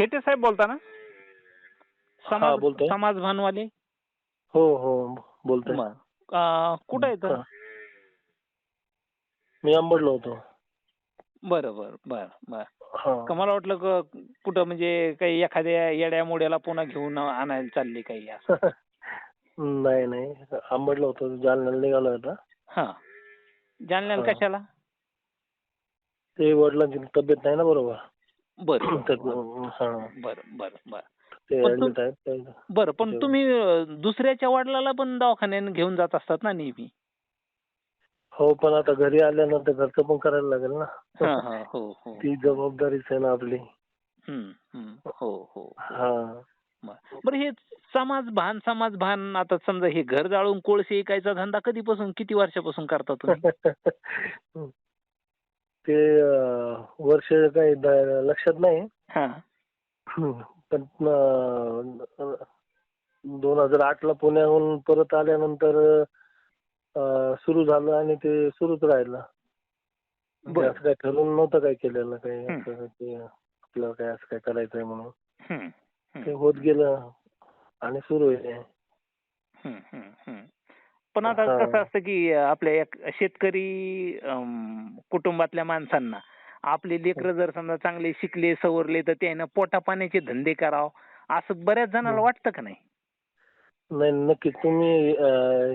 शेटे साहेब बोलता ना समाज बोलतोय. समाज भानवाले? हो हो बोलतोय. अं, कुठं येतं हा. मी अंबडलो होतो. बरं बरं बर बर. का मला वाटलं कुठं म्हणजे काही एखाद्या येड्या मोड्याला पुन्हा घेऊन आणायला चालली काही असं नाही नाही. अंबडलो होतो. जालन्याला निघालो होता. हा. जालन्याला. कशाला? ते वडिलांची तब्येत नाही ना बरोबर? बरं बरं बरं. बरं बरं पण बरं. तुम्ही दुसऱ्याच्या वडिलाला पण दवाखान्यात घेऊन जात असतात ना नेहमी? हो पण आता घरी आल्यानंतर घरचं पण करायला लागेल ना. हा हा ती जबाबदारीच आहे ना आपली. हम्म. हो हो हा. बरं बरं, हे समाज भान समाज भान आता समजा हे घर जाळून कोळसे ऐकायचा धंदा कधीपासून किती वर्षापासून करता तुम्ही? ते अं, वर्ष काही द- लक्षात नाही. हा. पण दोन हजार आठ ला पुण्याहून परत आल्यानंतर सुरू झालं आणि ते सुरूच राहिलं. म्हणजे बरं. असं काही ठरवून नव्हतं काय केलेलं काही हम्म. असं ते आपल्याला काय असं काय करायचंय म्हणून. हम्म, ते होत गेलं आणि सुरू आहे. हम्म, हम्म, हम्म. पण आता. कसं असतं की आपल्या एक शेतकरी कुटुंबातल्या माणसांना आपले लेकरं जर समजा चांगले शिकले सवरले तर त्यानं पोटा पाण्याचे धंदे करावं असं बऱ्याच जणांना. वाटतं का नाही? नाही नक्की तुम्ही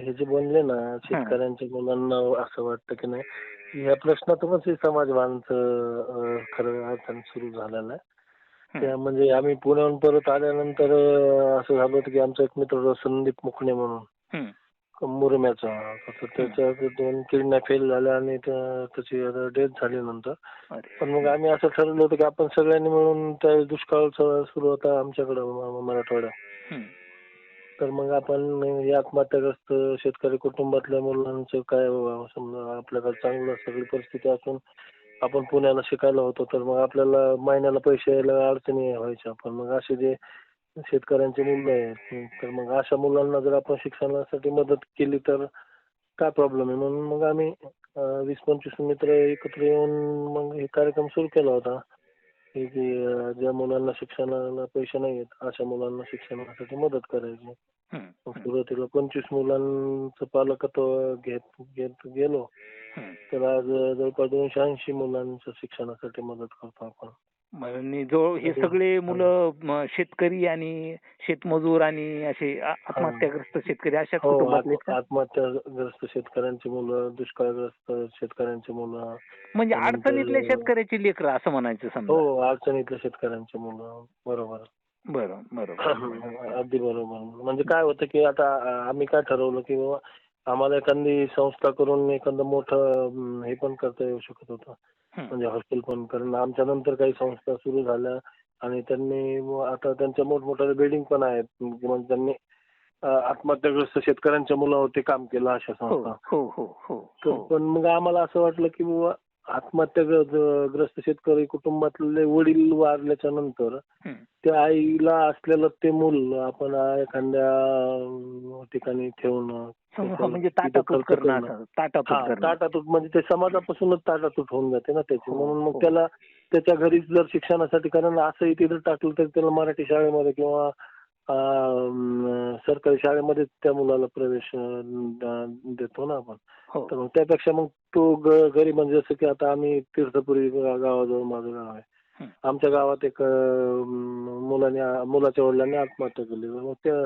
हे जे बोलले ना शेतकऱ्यांच्या मुलांना असं वाटतं की नाही या प्रश्नातूनच समाजभानचं अं, खरं अर्थानं सुरू झालेलं आहे. त्या म्हणजे आम्ही पुण्याहून परत आल्यानंतर असं झालं होतं की आमचा एक मित्र संदीप मुकणे म्हणून. मुरम्याचा. तर त्याच्या ते दोन किडन्या फेल झाल्या आणि त्या- त्याची डेथ झाली नंतर. पण मग आम्ही असं ठरवलं होतं की आपण सगळ्यांनी मिळून त्या दुष्काळ सुरू होता आमच्याकडं म- मराठवाड्यात तर मग आपण या आत्महत्याग्रस्त शेतकरी कुटुंबातल्या मुलांचं काय समजा आपल्याकडे चांगलं सगळी परिस्थिती असून आपण पुण्याला शिकायला होतो तर मग आपल्याला महिन्याला पैसे यायला अडचणी व्हायच्या. पण मग असे जे शेतकऱ्यांचे मुलं आहेत. तर मग अशा मुलांना जर आपण शिक्षणासाठी मदत केली तर काय प्रॉब्लेम आहे? म्हणून मग आम्ही वीस पंचवीस मित्र एकत्र येऊन मग हे कार्यक्रम सुरू केला होता. की अं, ज्या मुलांना शिक्षणाला पैसे नाही आहेत अशा मुलांना शिक्षणासाठी मदत करायची. हम्म, मग हम्म, सुरुवातीला पंचवीस मुलांचं पालकत्व घेत घेत गेलो. हम्म. तर आज जवळपास दोनशे ऐंशी मुलांच्या शिक्षणासाठी मदत करतो आपण. आणि जो हे. सगळे मुलं शेतकरी आणि शेतमजूर आणि असे आत्महत्याग्रस्त शेतकरी अशाच हो कुटुंबातले का? आत्महत्याग्रस्त शेतकऱ्यांची मुलं दुष्काळग्रस्त शेतकऱ्यांची मुलं म्हणजे अडचणीतल्या शेतकऱ्याची लेकरं असं म्हणायचं समजा. हो अडचणीतल्या शेतकऱ्यांची मुलं बरोबर. बरं बरोबर अगदी बरोबर. म्हणजे काय होतं की आता आम्ही काय ठरवलं की बाबा आम्हाला एखादी संस्था करून एखादं मोठं हे पण करता येऊ शकत होतं. म्हणजे हॉस्टेल पण कारण. आमच्या नंतर काही संस्था सुरू झाल्या आणि त्यांनी व आता त्यांच्या मोठमोठ्या बिल्डिंग पण आहेत. म्हणजे त्यांनी आत्महत्याग्रस्त शेतकऱ्यांच्या मुलावरती काम केलं अशा हो संस्था. हो हो हो. हो पण मग आम्हाला असं वाटलं की बाबा आत्महत्याग्रस्त शेतकरी कुटुंबातले वडील वारल्याच्या नंतर त्या आईला असलेलं ते मूल आपण एखाद्या ठिकाणी ठेवणं हो, म्हणजे ताटातूट करणं हा म्हणजे ते समाजापासूनच ताटातूट होऊन जाते ना त्याची. हो, म्हणून हो. मग त्याला त्याच्या घरीच जर शिक्षणासाठी कारण असंही तिथं टाकलं तर त्याला मराठी शाळेमध्ये किंवा सरकारी शाळेमध्येच त्या मुलाला प्रवेश देतो ना आपण. हो. तर मग त्यापेक्षा मग तो ग- घरी म्हणजे जसं की आता आम्ही तीर्थपुरी गा- गावाजवळ माझं गाव आहे. हं. आमच्या गावात एक अं, मुलाने मुलाच्या वडिलांनी आत्महत्या केली. मग त्या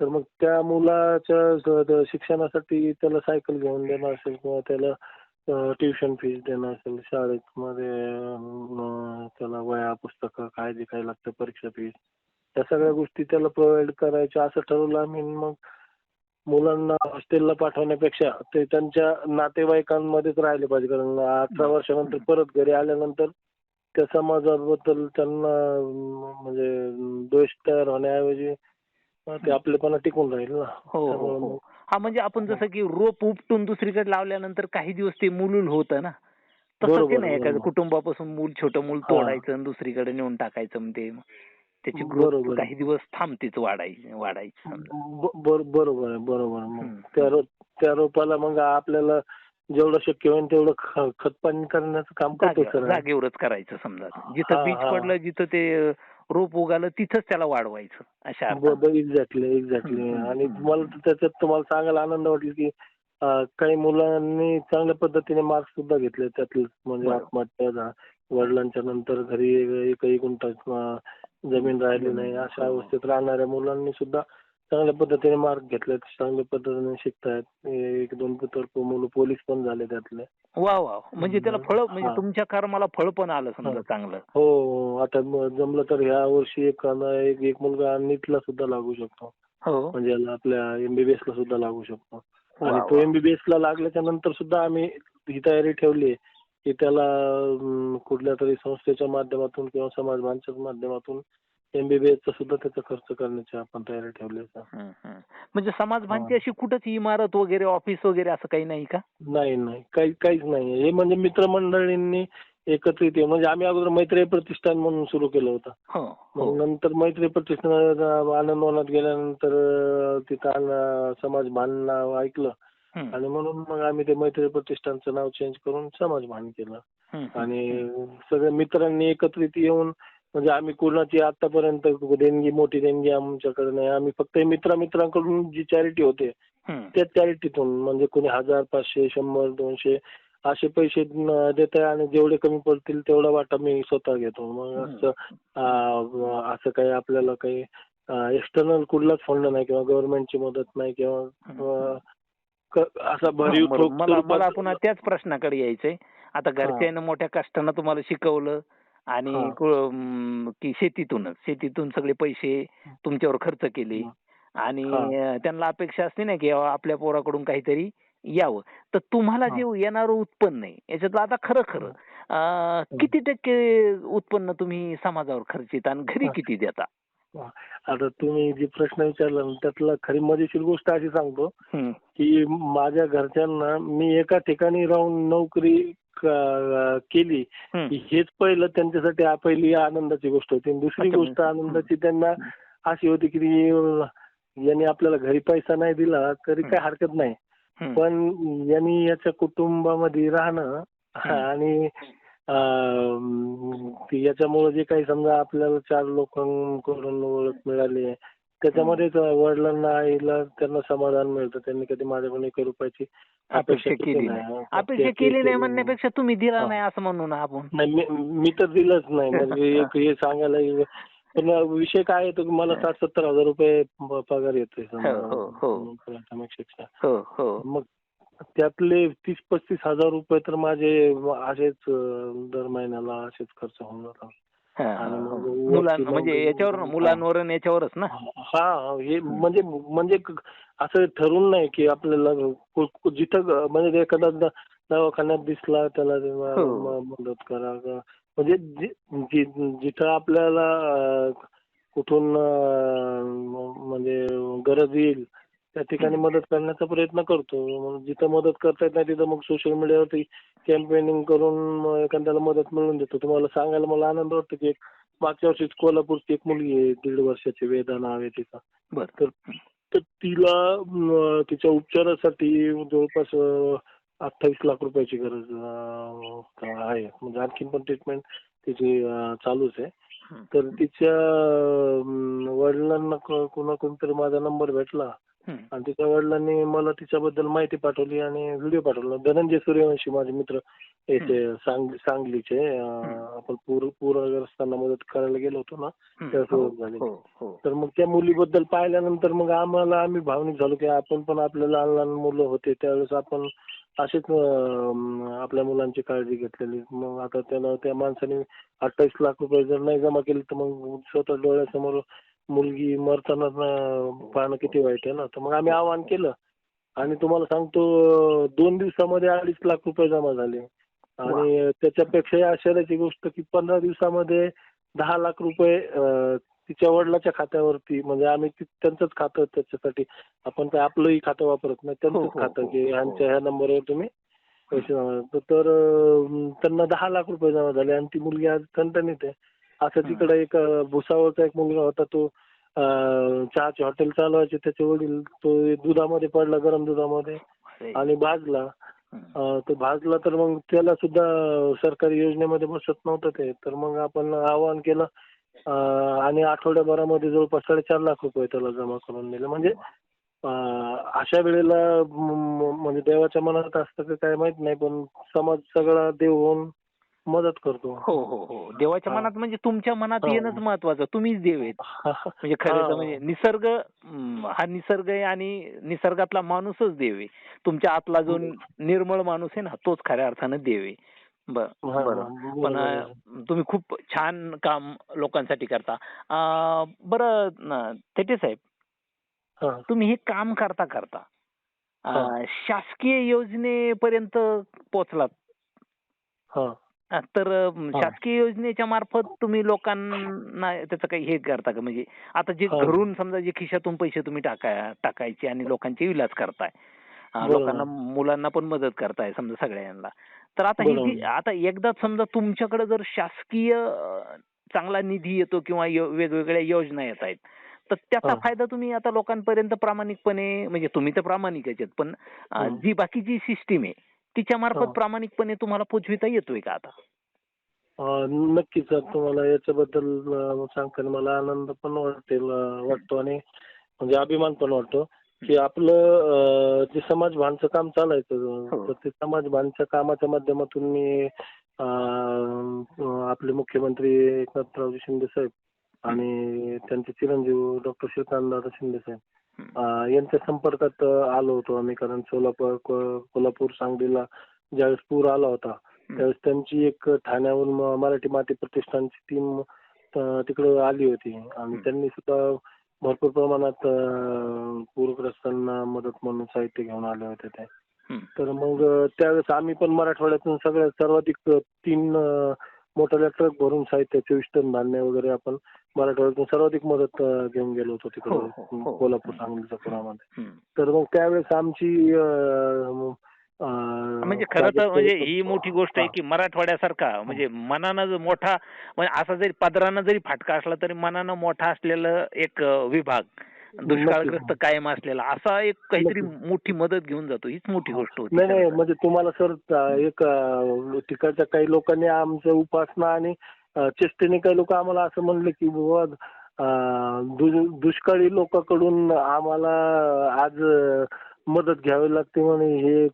तर मग त्या मुलाच्या स- द- शिक्षणासाठी त्याला सायकल घेऊन देणं असेल किंवा त्याला ट्युशन फीस देणं असेल शाळेत मध्ये अं, त्याला वया पुस्तकं काय जे काय लागतं परीक्षा फीस. त्या सगळ्या गोष्टी त्याला प्रोव्हाइड करायच्या असं ठरवलं आम्ही. मग मुलांना हॉस्टेलला पाठवण्यापेक्षा ते त्यांच्या नातेवाईकांमध्येच राहिले पाहिजे. कारण अठरा वर्षानंतर परत घरी आल्यानंतर त्या समाजाबद्दल त्यांना म्हणजे द्वेष तयार होण्याऐवजी ते आपलेपणा टिकून राहील ना. हो हो त्यामुळे हो. मग हा म्हणजे आपण जसं की रोप उपटून दुसरीकडे लावल्यानंतर काही दिवस ते मुलूल होतं ना. तसं ते बरोबर, नाही बरोबर. कुटुंबापासून मूल छोटं मूल हा. तोडायचं आणि दुसरीकडे नेऊन टाकायचं म्हणजे त्याची ग्रोथ बरोबर. काही दिवस थांबतीच वाढायची वाढायची बरोबर आहे बरोबर. मग त्या रोपाला मग आपल्याला जेवढं शक्य होईल तेवढं खतपाणी करण्याचं काम करतो जागेवरच करायचं समजा जिथं बीज. पडलं जिथं ते रोप आलं तिथंच त्याला वाढवायचं अशा. एक्झॅक्टली एक्झॅक्टली आणि. मला त्याच्यात तुम्हाला सांगायला आनंद वाटेल की काही मुलांनी चांगल्या पद्धतीने मार्क्स सुद्धा घेतले त्यातले म्हणजे. आत्महत्या वडिलांच्या नंतर घरी गुंठा अं, जमीन राहिली नाही अशा अवस्थेत राहणाऱ्या मुलांनी सुद्धा चांगल्या पद्धतीने मार्क घेतलेत चांगल्या पद्धतीने शिकतायत. एक दोन तर मुलं पोलीस पण झाले त्यातले. वा वा. म्हणजे त्याला फळ म्हणजे. तुमच्या कर्माला फळ पण आलं समजा हा. चांगलं. हो आता जमलं तर ह्या वर्षी एक एक एक मुलगा नीटला सुद्धा लागू शकतो. हो. म्हणजे आपल्या एमबीबीएस ला सुद्धा लागू शकतो. आणि. तो एमबीबीएस ला लागल्याच्या नंतर सुद्धा आम्ही ही तयारी ठेवली की त्याला कुठल्या तरी संस्थेच्या माध्यमातून किंवा समाज माणसाच्या माध्यमातून एमबीबीएस चा सुद्धा त्याचा खर्च करण्याची आपण तयारी ठेवली. म्हणजे समाज भानची. अशी कुठंच इमारत वगैरे ऑफिस वगैरे असं काही नाही का? नाही नाही. काही काहीच नाही हे म्हणजे मित्रमंडळींनी एकत्रित म्हणजे आम्ही अगोदर मैत्री प्रतिष्ठान म्हणून सुरू केलं होतं. हो मग हो नंतर मैत्री प्रतिष्ठान आनंदवनात गेल्यानंतर तिथं समाज भान ऐकलं. आणि म्हणून मग आम्ही ते मैत्री प्रतिष्ठानचं नाव चेंज करून समाज भान केलं. आणि सगळ्या मित्रांनी एकत्रित येऊन म्हणजे आम्ही कोणाची आतापर्यंत देणगी मोठी देणगी आमच्याकडे नाही. आम्ही फक्त मित्रा मित्रांकडून जी चॅरिटी होते. त्या चॅरिटीतून म्हणजे कोणी हजार पाचशे शंभर दोनशे असे पैसे देत आहे आणि जेवढे कमी पडतील तेवढा वाटा मी स्वतः घेतो. मग असं असं काही आपल्याला काही एक्सटर्नल कुठलाच फंड नाही किंवा गव्हर्नमेंटची मदत नाही किंवा असा भरीव. ठोक मला मला पुन्हा त्याच प्रश्नाकडे यायचंय. आता घरच्यानं मोठ्या कष्टानं तुम्हाला शिकवलं आणि. कु- शेतीतूनच. शेतीतून सगळे पैसे तुमच्यावर खर्च केले आणि त्यांना अपेक्षा असते ना की आपल्या पोराकडून काहीतरी यावं. तर तुम्हाला. जे येणारं उत्पन्न आहे याच्यातलं आता खरं खरं किती टक्के उत्पन्न तुम्ही समाजावर खर्चित आणि घरी. किती देता? आता तुम्ही जे प्रश्न विचारला ना, त्यातला खरी मजेशीर गोष्ट अशी सांगतो हम्म. की माझ्या घरच्यांना मी एका ठिकाणी राहून नोकरी क- केली हम्म. की हेच पहिलं त्यांच्यासाठी आ- पहिली आनंदाची गोष्ट होती आणि दुसरी अच्छा, गोष्ट. आनंदाची त्यांना अशी होती की यांनी आपल्याला घरी पैसा नाही दिला तरी काय हरकत नाही हम्म. पण यांनी याच्या कुटुंबामध्ये राहणं आणि याच्यामुळे जे काही समजा आपल्याला चार लोकांकडून ओळख मिळाली त्याच्यामध्येच वडिलांना आईला त्यांना समाधान मिळतं. त्यांनी कधी माझ्याकडून एक रुपयाची अपेक्षा केली नाही. अपेक्षा केली नाही म्हणण्यापेक्षा तुम्ही दिला हा. नाही असं म्हणू ना आपण. नाही मी तर दिलंच नाही. म्हणजे हे सांगायला पण विषय काय येतो की मला साठ सत्तर हजार रुपये पगार येतोय समजा. हो, हो, हो. प्राथमिक शिक्षण. हो हो. मग त्यातले तीस पस्तीस हजार रुपये तर माझे असेच दर महिन्याला असेच खर्च होऊन जातात. मुलां म्हणजे याच्यावर ना, मुलांवर आणि याच्यावरच ना? हा हे म्हणजे म्हणजे क- असं ठरवून नाही की आपल्याला कु- कु- जिथं ग- म्हणजे एखादा द- दवाखान्यात दिसला त्याला ते म- हो. म- मदत करा. का- म्हणजे जि- जि- जिथं आपल्याला अं, कुठून अं, म्हणजे गरज येईल त्या ठिकाणी मदत करण्याचा प्रयत्न करतो. मग जिथं मदत करता येत नाही तिथं मग सोशल मीडियावरती कॅम्पेनिंग करून एखाद्याला मदत मिळवून देतो. तुम्हाला सांगायला मला आनंद वाटतो की एक मागच्या वर्षीच कोल्हापूरची एक मुलगी आहे दीड वर्षाची वेदा नाव आहे तिचा. बर. तर तर तिला तिच्या उपचारासाठी जवळपास अठ्ठावीस लाख रुपयाची गरज आहे. म्हणजे आणखीन पण ट्रीटमेंट तिची चालूच आहे. तर तिच्या वडिलांना कोणा कोणतरी माझा नंबर भेटला. आणि तिच्या वडिलांनी मला तिच्याबद्दल माहिती पाठवली आणि व्हिडिओ पाठवला धनंजय सूर्यवंशी माझे मित्र याचे सांग सांगलीचे अं, आपण पूर पूरग्रस्तांना मदत करायला गेलो होतो ना. त्याच हो, झाली. हो, हो. तर मग त्या मुलीबद्दल पाहिल्यानंतर मग आम्हाला आम्ही भावनिक झालो की आपण पण आपल्या लहान लहान मुलं होते त्यावेळेस आपण असेच अं, आपल्या मुलांची काळजी घेतलेली मग आता त्याला त्या माणसाने अठ्ठावीस लाख रुपये जर नाही जमा केले तर मग स्वतः डोळ्यासमोर मुलगी मरताना पाहणं किती वाईट आहे ना. तर मग आम्ही आवाहन केलं. आणि तुम्हाला सांगतो दोन दिवसामध्ये अडीच लाख रुपये जमा झाले. आणि त्याच्यापेक्षाही आश्चर्याची गोष्ट की पंधरा दिवसामध्ये दहा लाख रुपये तिच्या वडिलाच्या खात्यावरती म्हणजे आम्ही त्यांचंच खातं त्याच्यासाठी आपण काय आपलंही खातं वापरत नाही त्यांचंच हो, खातं हो, की हो. ह्यांच्या ह्या नंबरवर तुम्ही पैसे जमा. तर त्यांना दहा लाख रुपये जमा झाले आणि ती मुलगी आज ठणठणीत आहे. असं तिकडे एक भुसावळचा एक मुलगा होता तो चहाचे हॉटेल चालवायचे. त्याचे वडील तो दुधामध्ये पडला गरम दुधामध्ये. आणि भाजला. तो भाजला तर मग त्याला सुद्धा सरकारी योजनेमध्ये बसत नव्हतं ते. तर मग आपण आवाहन केलं आणि आठवड्याभरामध्ये जवळपास साडेचार लाख रुपये त्याला जमा करून दिले. म्हणजे अशा वेळेला म्हणजे देवाच्या मनात असतं का काय माहीत नाही पण समाज सगळा देव होऊन मदत करतो. हो हो हो. देवाच्या. मनात म्हणजे तुमच्या मनात. येणंच महत्वाचं. तुम्हीच देव आहेत. म्हणजे खरं तर. म्हणजे निसर्ग हा निसर्ग आहे आणि निसर्गातला माणूसच देव आहे. तुमच्या आतला जो निर्मळ माणूस आहे ना तोच खऱ्या अर्थानं देव आहे. बर पण तुम्ही खूप छान काम लोकांसाठी करता. बरं थेटे साहेब. तुम्ही हे काम करता करता. शासकीय योजनेपर्यंत पोहोचलात? तर हा. शासकीय योजनेच्या मार्फत तुम्ही लोकांना त्याचं काही हे करता का म्हणजे आता जे हो. घरून समजा जे खिशातून पैसे तुम्ही टाकाय टाकायचे आणि लोकांचे इलाज करताय. लोकांना मुलांना पण मदत करताय समजा सगळ्यांना तर आता ही. आता एकदा समजा तुमच्याकडे जर शासकीय चांगला निधी येतो किंवा वेगवेगळ्या योजना येत आहेत तर त्याचा हा. फायदा तुम्ही आता लोकांपर्यंत प्रामाणिकपणे म्हणजे तुम्ही तर प्रामाणिकच आहेत पण. जी बाकीची सिस्टीम आहे तिच्या हा. मार्फत प्रामाणिकपणे तुम्हाला पोचविता येतोय का आता नक्कीच सर तुम्हाला याच्याबद्दल सांगताना मला आनंद पण वाटेल वाटतो आणि म्हणजे अभिमान पण वाटतो की आपलं जे समाज भानचं काम चालायचं हो. तर ते समाज भानच्या कामाच्या माध्यमातून मी आपले मुख्यमंत्री एकनाथरावजी शिंदे साहेब आणि त्यांचे चिरंजीव डॉक्टर श्रीकांतदादा शिंदे साहेब हं. यांच्या संपर्कात आलो होतो आम्ही कारण सोलापूर कोल्हापूर सांगलीला ज्यावेळेस पूर आला होता त्यावेळेस त्यांची एक ठाण्याहून मराठी माती प्रतिष्ठानची टीम तिकडे आली होती आणि. त्यांनी सुद्धा भरपूर प्रमाणात पूरग्रस्तांना मदत म्हणून साहित्य घेऊन आले होते ते. तर मग त्यावेळेस आम्ही पण मराठवाड्यातून सगळ्यात सर्वाधिक तीन अं, मोठ्या ट्रक भरून साहित्य चोवीस टन धान्य वगैरे आपण मराठवाड्यातून सर्वाधिक मदत अं, घेऊन गेलो होतो हो, हो, तिकडे हो. कोल्हापूर हं. तर मग त्यावेळेस आमची अं, अं, म्हणजे खरं तर म्हणजे ही मोठी गोष्ट आहे हा. की मराठवाड्यासारखा म्हणजे मनानं जो मोठा म्हणजे असा जरी पदरानं जरी फाटका असला तरी मनानं मोठा असलेलं एक अं, विभाग दुष्काळग्रस्त कायम असलेला असा एक काहीतरी मोठी मदत घेऊन जातो. हीच मोठी गोष्ट होती नाही नाही. म्हणजे तुम्हाला सर एक तिकडच्या काही लोकांनी आमचं उपासना आणि चेष्टेने काही लोक आम्हाला असं म्हणले की दु- दुष्काळी लोकांकडून आम्हाला आज मदत घ्यावी लागते म्हणे. हे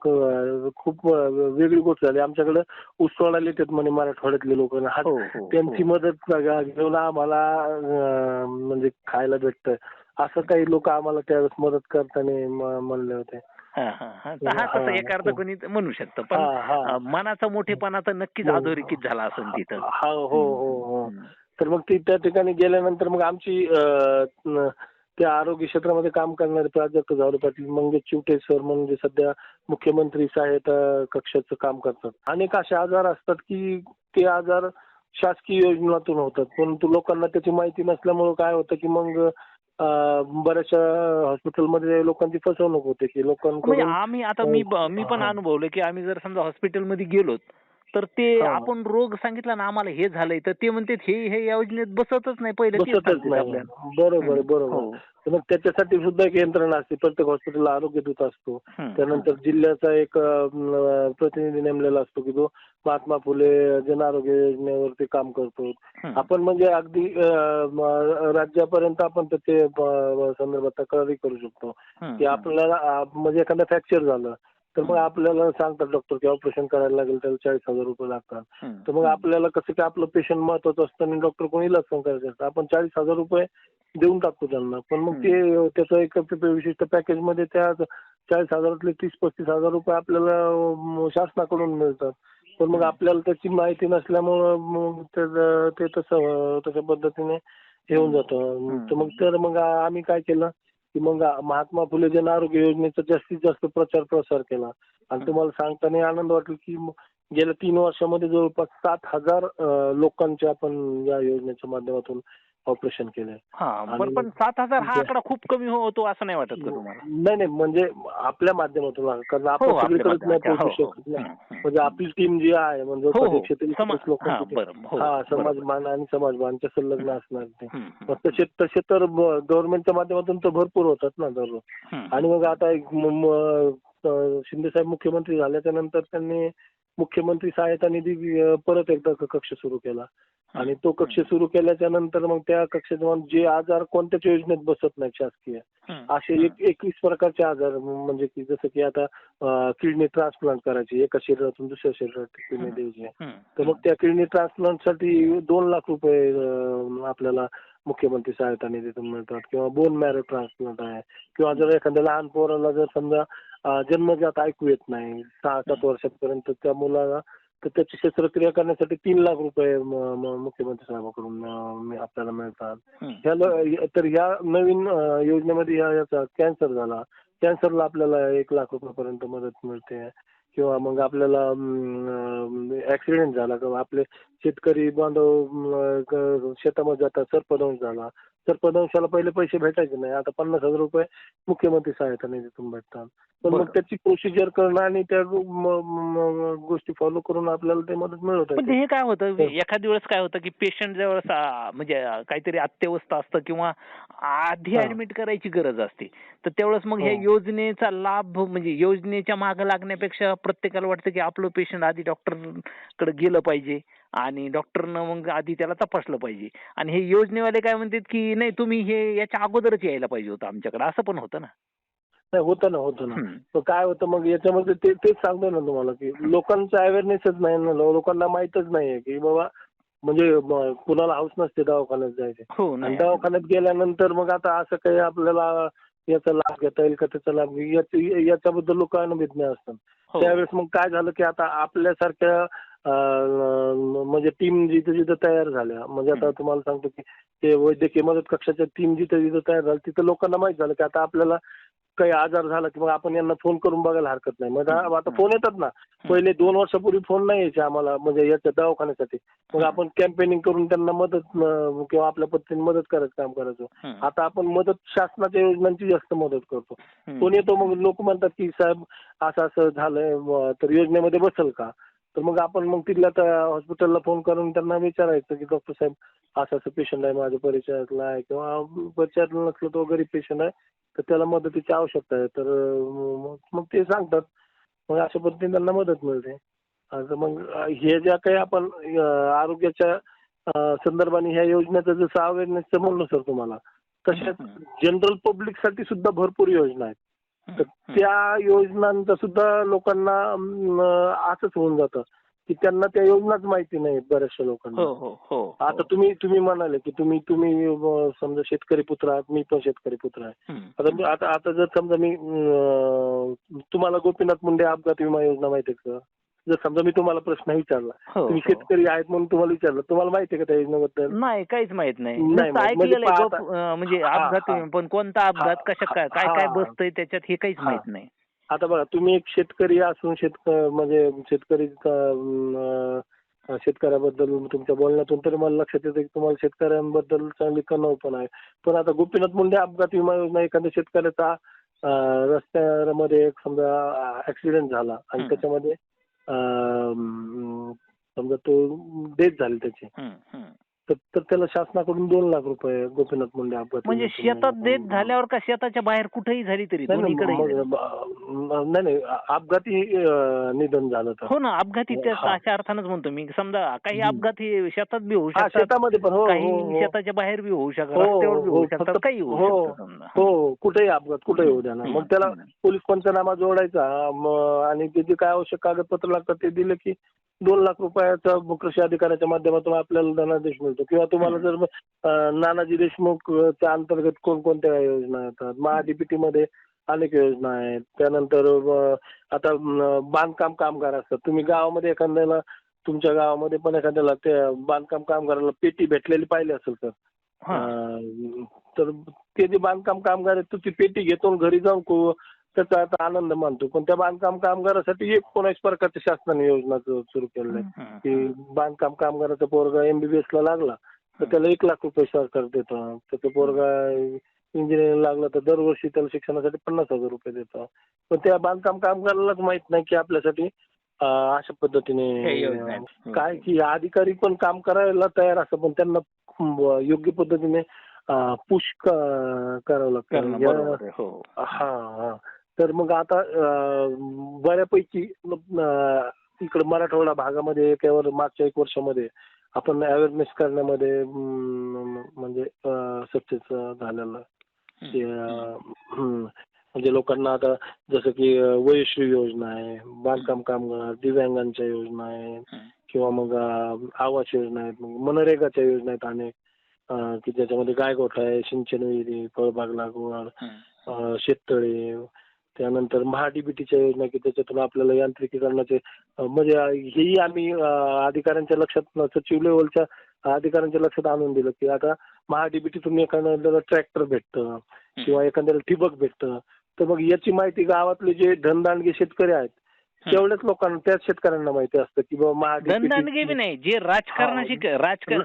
खूप वेगळी गोष्ट झाली. आमच्याकडे उसवाडाला येतात म्हणे मराठवाड्यातले लोक. हो, हो, त्यांची हो. मदत घेऊन आम्हाला म्हणजे खायला भेटतं. असं काही लोक आम्हाला त्यावेळेस मदत करताना म्हणले होते हा, हा, हा. हा तसं एक अर्थ. कोणी म्हणू शकतं पण मनाचा मोठेपणा तर नक्कीच हो. अधोरेखित झाला असेल तिथं हा हो हो हो. तर मग ती त्या ठिकाणी गेल्यानंतर मग आमची त्या आरोग्य क्षेत्रामध्ये काम करणारे प्राध्यापक झाडू पाटील मंगेश चिवटे सर म्हणून जे सध्या मुख्यमंत्री सहायता कक्षाचं काम करतात अनेक असे आजार असतात की ते आजार शासकीय योजनातून होतात परंतु लोकांना त्याची माहिती नसल्यामुळे काय होतं की मग बऱ्याचशा हॉस्पिटलमध्ये लोकांची फसवणूक होते की म्हणजे लोकांकडून आम्ही आता मी मी पण. अनुभवलं की आम्ही जर समजा हॉस्पिटलमध्ये गेलो तर ते हा. आपण रोग सांगितला ना आम्हाला हे झालंय तर ते म्हणतात हे हे या योजनेत बसतच नाही पहिले बसतच नाही. बरोबर. बरोबर हो. मग त्याच्यासाठी सुद्धा एक यंत्रणा असते प्रत्येक हॉस्पिटलला आरोग्य दूत असतो. त्यानंतर जिल्ह्याचा एक प्रतिनिधी नेमलेला असतो की जो महात्मा फुले जन आरोग्य योजनेवरती काम करतो. आपण म्हणजे अगदी राज्यापर्यंत आपण त्याचे संदर्भात तक्रारी करू शकतो. की आपल्याला म्हणजे एखादा फ्रॅक्चर झालं तर मग आपल्याला सांगतात डॉक्टर की ऑपरेशन करायला लागेल त्याला चाळीस हजार रुपये लागतात. तर मग आपल्याला कसं काय आपलं पेशंट महत्वाचं असतं आणि डॉक्टर कोणी इलाज पण करायचं असतं आपण चाळीस हजार रुपये देऊन टाकतो त्यांना. पण मग ते त्याचं एक विशिष्ट पॅकेजमध्ये त्या चाळीस हजारातले तीस पस्तीस हजार रुपये आपल्याला शासनाकडून मिळतात. पण मग आपल्याला त्याची माहिती नसल्यामुळं ते तसं तशा पद्धतीने येऊन जातं. तर मग तर मग आम्ही काय केलं? की मग महात्मा फुले जन आरोग्य योजनेचा जास्तीत जास्त प्रचार प्रसार केला. आणि तुम्हाला सांगताना आनंद वाटेल की गेल्या तीन वर्षामध्ये जवळपास सात हजार लोकांचे आपण या योजनेच्या माध्यमातून ऑपरेशन केले हा पण सात हजार हा आकडा खूप कमी होतो असं नाही वाटत का तुम्हाला नाही नाही म्हणजे आपल्या माध्यमातून कारण हो आपण आपल्या सगळीकडेच नाही पोहोचू हो, हो. शकत ना हम्म, हम्म. म्हणजे आपली टीम जी आहे म्हणजे हो हो हा हो हा. समाजमान आणि समाजमानच्या संलग्न असणार ते तसे तसे तर गव्हर्नमेंटच्या माध्यमातून तर भरपूर होतात ना दररोज. आणि मग आता शिंदे साहेब मुख्यमंत्री झाल्याच्यानंतर त्यांनी मुख्यमंत्री सहायता निधी परत एकदा कक्ष सुरू केला. आणि तो कक्ष सुरू केल्याच्यानंतर मग त्या कक्षात जे आजार कोणत्याच योजनेत बसत नाही शासकीय. असे एक एकवीस प्रकारचे आजार म्हणजे की जसं की आता किडनी ट्रान्सप्लांट करायची एका शरीरातून दुसऱ्या शरीरात किडनी द्यायची. तर मग त्या किडनी ट्रान्सप्लांटसाठी दोन लाख रुपये आपल्याला मुख्यमंत्री सहायता निधीतून मिळतात. किंवा बोन मॅरो ट्रान्सप्लांट आहे. किंवा जर एखाद्या लहान पोराला जर समजा जन्मजात ऐकू येत नाही सहा सात वर्षापर्यंत त्या मुलाला तर त्याची शस्त्रक्रिया करण्यासाठी तीन लाख रुपये मुख्यमंत्री साहेबांकडून आपल्याला मिळतात. ह्या तर ह्या नवीन योजनेमध्ये याचा कॅन्सर झाला. कॅन्सरला आपल्याला एक लाख रुपयापर्यंत मदत मिळते. किंवा मग आपल्याला ऍक्सिडेंट झाला किंवा आपले शेतकरी बांधव शेतामध्ये जातात सर्पदंश झाला सर्पदंशाला पहिले पैसे भेटायचे नाही आता पन्नास हजार रुपये मुख्यमंत्री सहायता निधीतून भेटतात पण मग. त्याची प्रोसिजर करणं आणि त्या गो- म- म- गोष्टी फॉलो करून आपल्याला ते मदत मिळत पण हे काय होतं. एखाद्या वेळेस काय होतं की पेशंट जवळ म्हणजे काहीतरी अत्यवस्था असतं किंवा आधी हा. ऍडमिट करायची गरज असते तर त्यावेळेस मग ह्या हो. योजनेचा लाभ म्हणजे योजनेच्या मागे लागण्यापेक्षा प्रत्येकाला वाटतं की आपलं पेशंट आधी डॉक्टरकडे गेलं पाहिजे आणि डॉक्टरनं मग आधी त्याला तपासलं पाहिजे. आणि हे योजनेवाले काय म्हणतात की नाही तुम्ही हे याच्या अगोदरच यायला पाहिजे होतं आमच्याकडे. असं पण होतं ना. नाही होतं ना होतं ना. तर काय होतं मग याच्यामध्ये ते तेच सांगतो ना तुम्हाला की लोकांचा अवेअरनेसच नाही ना लोकांना माहीतच नाहीये की बाबा म्हणजे कुणाला हाऊस नसते दवाखान्यात जायचे. हो दवाखान्यात गेल्यानंतर मग आता असं काही आपल्याला याचा लाभ घेता येईल का त्याचा लाभ याची- याच्याबद्दल लोकांना विज्ञ असतात. हो. त्यावेळेस मग काय झालं की आता आपल्यासारख्या म्हणजे टीम जिथं जिथं तयार झाल्या. म्हणजे आता. तुम्हाला सांगतो की ते वैद्यकीय मदत कक्षाच्या टीम जिथं जिथं तयार झाल्या तिथं लोकांना माहीत झालं की आता आपल्याला काही आजार झाला की मग आपण यांना फोन करून बघायला हरकत नाही. मग. आता फोन येतात ना. पहिले दोन वर्षापूर्वी फोन नाही यायचे आम्हाला म्हणजे याच्या दवाखान्यासाठी. मग आपण कॅम्पेनिंग करून त्यांना मदत किंवा आपल्या पद्धतीने मदत करायचं काम करायचो. आता आपण मदत शासनाच्या योजनांची जास्त मदत करतो. कोण येतो मग लोक म्हणतात की साहेब असं असं झालंय तर योजनेमध्ये बसेल का? तर मग आपण मग तिथल्या त्या हॉस्पिटलला फोन करून त्यांना विचारायचं की डॉक्टर साहेब असं असं पेशंट आहे माझ्या परिचयातला आहे किंवा परिचयातला नसलं तो गरीब पेशंट आहे तर त्याला मदतीची आवश्यकता आहे. तर मग- मग ते सांगतात. मग अशा पद्धतीने त्यांना मदत मिळते. आता मग हे ज्या काही आपण आरोग्याच्या संदर्भाने ह्या योजनेचं जसं अवेअरनेसचं म्हणलं सर तुम्हाला हम्म. जनरल पब्लिकसाठी सुद्धा भरपूर योजना आहेत. तर. त्या योजनांचं सुद्धा लोकांना असंच होऊन जातं. की त्यांना त्या योजनाच माहिती नाही बऱ्याचशा लोकांना. हो हो हो आता तुम्ही तुम्ही म्हणाले की तुम्ही तुम्ही समजा शेतकरी पुत्र आहात मी पण शेतकरी पुत्र आहे. आता आता आता जर समजा मी तुम्हाला गोपीनाथ मुंडे अपघात विमा योजना माहिती आहे का? जर समजा मी तुम्हाला प्रश्न विचारला हो, तुम्ही हो. शेतकरी आहेत म्हणून तुम्हाला विचारलं तुम्हाला माहिती आहे का त्या योजनेबद्दल नाही काहीच माहीत नाही नाही नुसतं माहीत. म्हणजे ऐकलेलं आहे पाहता- गप- अं, म्हणजे हा, अपघात हा. पण कोणता अपघात हा, कशा काय काय काय हा. बसतंय त्याच्यात हे काहीच हा. माहीत नाही आता बघा तुम्ही एक शेतकरी असून शेतक म्हणजे शेतकरी अं, शेतकऱ्याबद्दल तुमच्या बोलण्यातून तरी मला लक्षात येतं की तुम्हाला शेतकऱ्यांबद्दल चांगली कणव पण आहे पण आता गोपीनाथ मुंडे अपघात विमा योजना एखाद्या शेतकऱ्याचा अं, रस्त्यामध्ये एक समजा ऍक्सिडेंट झाला आणि हम्म. त्याच्यामध्ये समजा तो डेथ झाली त्याची. तर तर त्याला शासनाकडून दोन लाख रुपये गोपीनाथ मुंडे अपघात म्हणजे शेतात देत झाल्यावर का शेताच्या बाहेर कुठेही झाली तरी नाही, नाही, दोन्हीकडे नाही नाही अपघाती अं, निधन झालं तर हो ना अपघाती त्या हा. अशा अर्थानच म्हणतो मी समजा काही हम्म. अपघात हे शेतात बी होऊ हा शकतात शेतामध्ये पण हो हो, काही हो शेताच्या बाहेर बी होऊ शकतात हो, रस्त्यावर बी हो, होऊ शकतात फक्त- काही होऊ हो, समजा. हो कुठेही अपघात कुठेही होऊ द्या ना मग त्याला. पोलीस पंचनामा जोडायचा आणि ते जे काय आवश्यक कागदपत्र लागतात ते दिले की दोन लाख रुपयाचा कृषी अधिकाऱ्याच्या माध्यमातून आपल्याला धनादेश मिळतो. किंवा तुम्हाला जर नानाजी देशमुख च्या अंतर्गत कोणकोणत्या योजना येतात? महाडीपीटी मध्ये अनेक योजना आहेत. त्यानंतर आता बांधकाम कामगार असतात. तुम्ही गावामध्ये एखाद्याला तुमच्या गावामध्ये पण एखाद्याला ते बांधकाम कामगाराला पेटी भेटलेली पाहिली असेल तर? तर ते जे बांधकाम कामगार आहेत तो ती पेटी घेतो घरी जाऊन त्याचा आता आनंद मानतो. पण त्या बांधकाम कामगारासाठी एकोणावीस प्रकारच्या शासनाने योजना सुरू केलेल्या आहेत. की बांधकाम कामगाराचा पोरगा एमबीबीएस ला लागला तर त्याला एक लाख रुपये सरकार देतं. त्याचा पोरगा इंजिनिअरिंग लागला तर दरवर्षी त्याला शिक्षणासाठी पन्नास हजार रुपये देतं. पण त्या बांधकाम कामगारालाच माहीत नाही की आपल्यासाठी अशा पद्धतीने. काय की अधिकारी पण काम करायला तयार असतं पण त्यांना योग्य पद्धतीने पुश करावं लागतं. हो. हा हा. तर मग आता बऱ्यापैकी इकडे मराठवाडा भागामध्ये केवळ मागच्या एक वर्षामध्ये आपण अवेअरनेस करण्यामध्ये म्हणजे सक्सेस झालेलं म्हणजे लोकांना आता जसं की वयश्री योजना आहे बांधकाम कामगार दिव्यांगांच्या योजना आहे. किंवा मग आवास योजना आहेत मग मनरेगाच्या योजना आहेत अनेक की ज्याच्यामध्ये गायगोठा आहे सिंचन विहिरी फळबाग लागवड शेततळे त्यानंतर महाडीबीटीच्या योजना की त्याच्यातून आपल्याला यांत्रिकीकरणाचे म्हणजे हेही आम्ही अधिकाऱ्यांच्या लक्षात सचिव लेवलच्या अधिकाऱ्यांच्या लक्षात आणून दिलं की आता महाडीबीटीतून एखाद्याला ट्रॅक्टर भेटतं किंवा एखाद्याला ठिबक भेटतं तर मग याची माहिती गावातले जे धनदांडगे शेतकरी आहेत तेवढ्याच लोकांना त्याच शेतकऱ्यांना माहिती असतं की बाबा महाडीबीटी नाही जे राजकारणाशी राजकारण.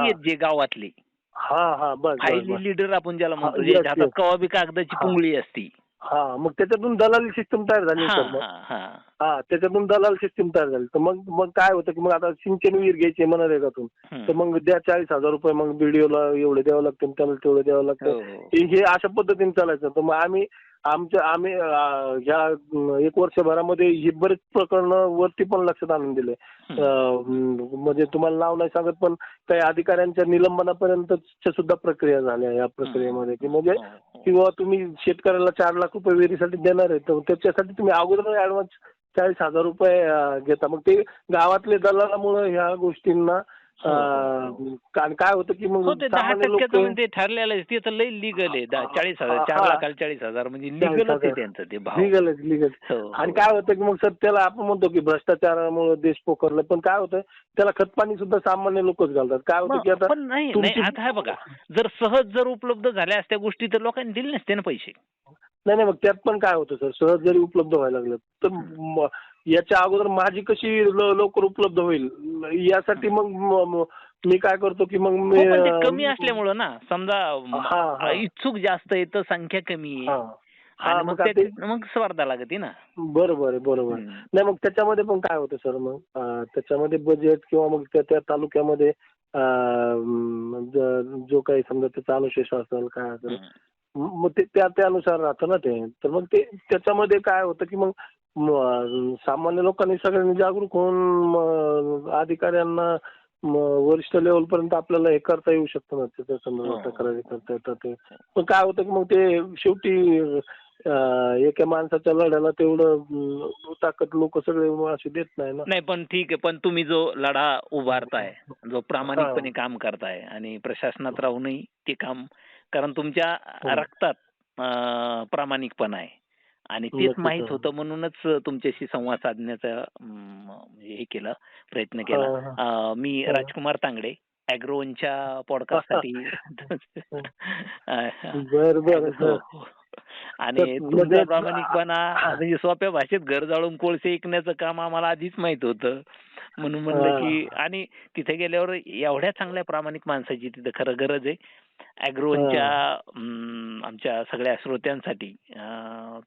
आहेत जे गावातले हा हा बस, लीडर आपण ज्याला म्हणतो हातात. कवा बी कागदाची. पुंगळी असती हा मग त्याच्यातून दलाली सिस्टम तयार झाली हा, सर मग हा, हा. हा त्याच्यातून दलाल सिस्टीम तयार झाली तर मग मग काय होतं की मग आता सिंचन विहीर घ्यायची मनरेगातून तर हम्म. मग द्या चाळीस हजार रुपये मग बीडीओला एवढे द्यावं लागतील त्याला तेवढे द्यावं हो, लागतं हो. हे हे अशा पद्धतीने चालायचं तर मग आम्ही आमच्या आम्ही ह्या एक वर्षभरामध्ये ही बरेच प्रकरणं वरती पण लक्षात आणून दिले. म्हणजे तुम्हाला नाव नाही सांगत पण काही अधिकाऱ्यांच्या निलंबनापर्यंत सुद्धा प्रक्रिया झाल्या या प्रक्रियेमध्ये. की म्हणजे हो, हो. किंवा तुम्ही शेतकऱ्याला चार लाख रुपये विहिरीसाठी देणार आहे तर त्याच्यासाठी तुम्ही अगोदर ऍडव्हान्स चाळीस हजार रुपये घेता. मग ते गावातले दलालामुळे ह्या गोष्टींना कारण काय होतं की हो मग ते दहा सामान्य लोक टक्क्याचं म्हणजे ठरलेलं आहे. ते तर लई लिगल आहे. दहा- चाळीस हजार चार हा. लाखाला चाळीस हजार. म्हणजे लिगलच आहे. त्यांचं ते भाव. लिगल लिगल हो, आणि हो. काय होतं की मग सर त्याला आपण म्हणतो की भ्रष्टाचारामुळे देश पोखरला. पण काय होतं त्याला खतपाणी सुद्धा सामान्य लोकच घालतात. काय होतं की आता पण नाही तुमची- आता हे बघा. जर सहज जर उपलब्ध झाल्या असत्या गोष्टी तर लोकांनी दिले नसते ना पैसे. नाही नाही मग त्यात पण काय होतं सर? सहज जरी उपलब्ध व्हायला लागलं तर म- याच्या अगोदर माझी कशी लवकर उपलब्ध होईल यासाठी मग म- काय करतो की मग मी हो, कमी असल्यामुळं ना समजा. इच्छुक जास्त आहे तर संख्या कमी हा. आहे मग मग स्पर्धा लागते ना बरोबर बरोबर. नाही मग त्याच्यामध्ये पण काय होतं सर मग त्याच्यामध्ये बजेट किंवा मग त्या त्या तालुक्यामध्ये ज- काही समजा त्याचा अनुशेष असेल काय असेल. मग ते त्या त्यानुसार राहतं ना ते तर मग ते त्याच्यामध्ये काय होतं की मग सामान्य लोकांनी सगळ्यांनी जागरूक होऊन अधिकाऱ्यांना वरिष्ठ लेवल पर्यंत आपल्याला हे करता येऊ शकतं ना त्याच्या संदर्भात हो. तक्रारी करता येतात ते. पण काय होतं की मग ते शेवटी अं, एका माणसाच्या लढ्याला तेवढं अं, ताकद लोक सगळे अशी देत नाही ना. नाही पण ठीक आहे. पण तुम्ही जो लढा उभारताय जो प्रामाणिकपणे काम करताय आणि प्रशासनात राहूनही ते काम कारण तुमच्या हो. रक्तात अं, प्रामाणिकपणा आहे. आणि तेच माहीत. होतं म्हणूनच तुमच्याशी संवाद साधण्याचा हे केलं प्रयत्न केला मी हा. राजकुमार तांगडे बर बर हो, हो. आणि तुमचा प्रामाणिकपणा म्हणजे सोप्या भाषेत घर जाळून कोळसे ऐकण्याचं काम आम्हाला आधीच माहीत होतं म्हणून म्हणलं. की आणि तिथे गेल्यावर एवढ्या चांगल्या प्रामाणिक माणसाची तिथे खरं गरज आहे अॅग्रोवनच्या अं, आमच्या सगळ्या श्रोत्यांसाठी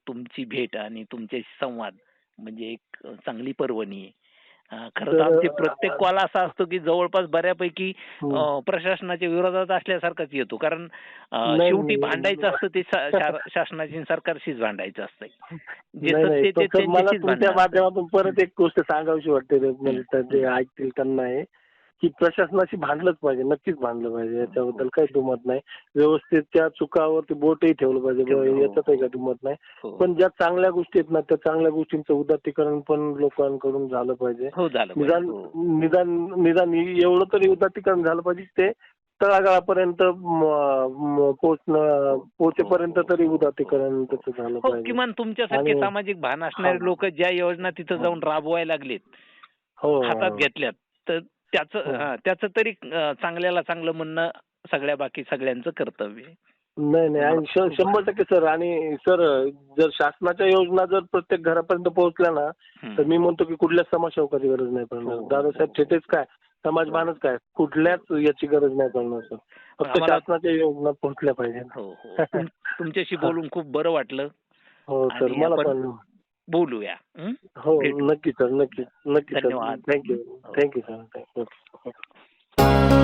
तुमची भेट आणि तुमच्याशी संवाद म्हणजे एक चांगली पर्वणी आहे अं, खरं तर तर- आमचे प्रत्येक कॉल असा असतो की जवळपास बऱ्यापैकी. अं, प्रशासनाच्या विरोधात असल्यासारखाच येतो कारण शेवटी. भांडायचं असतं ते शासनाशी आणि सरकारशीच भांडायचं असतं जे सत्य. ते मला त्यांच्याशीच तुमच्या भांडणं असतं. माध्यमातून परत एक गोष्ट सांगावीशी वाटते ते म्हणजे जे ऐकतील त्यांना आहे की प्रशासनाशी भांडलंच पाहिजे नक्कीच भांडलं पाहिजे याच्याबद्दल काही दुमत नाही व्यवस्थित त्या चुकावरती बोटही ठेवलं पाहिजे. याच्यातही काही दुमत नाही हो. पण ज्या चांगल्या गोष्टी आहेत ना त्या चांगल्या गोष्टींचं उदात्तीकरण पण लोकांकडून झालं पाहिजे हो. निदान हो. निदान निदान एवढं तरी उदात्तीकरण झालं पाहिजे ते तळागाळापर्यंत पोहोचणं पोहोचेपर्यंत तरी उदात्तीकरण त्याचं झालं पाहिजे किमान तुमच्यासारखे सामाजिक भान असणारे. लोक ज्या योजना तिथं जाऊन राबवायला लागलेत हो हातात घेतल्यात तर त्याचं हो. त्याचं तरी चांगल्याला चांगलं म्हणणं सगळ्या बाकी सगळ्यांचं कर्तव्य आहे. नाही नाही शंभर टक्के सर. आणि सर जर शासनाच्या योजना जर प्रत्येक घरापर्यंत पोहोचल्या ना. तर मी म्हणतो की कुठल्याच समाजसेवकाची गरज नाही पडणार. हो. दादासाहेब थेटेच काय? समाजभानच काय? कुठल्याच याची गरज नाही पडणार सर. फक्त शासनाच्या योजना पोहोचल्या पाहिजे हो तुम- तुमच्याशी बोलून खूप बरं वाटलं. हो सर. मला पण बोलूया. हो? नक्की सर नक्की नक्की धन्यवाद. Thank you thank you sir thank you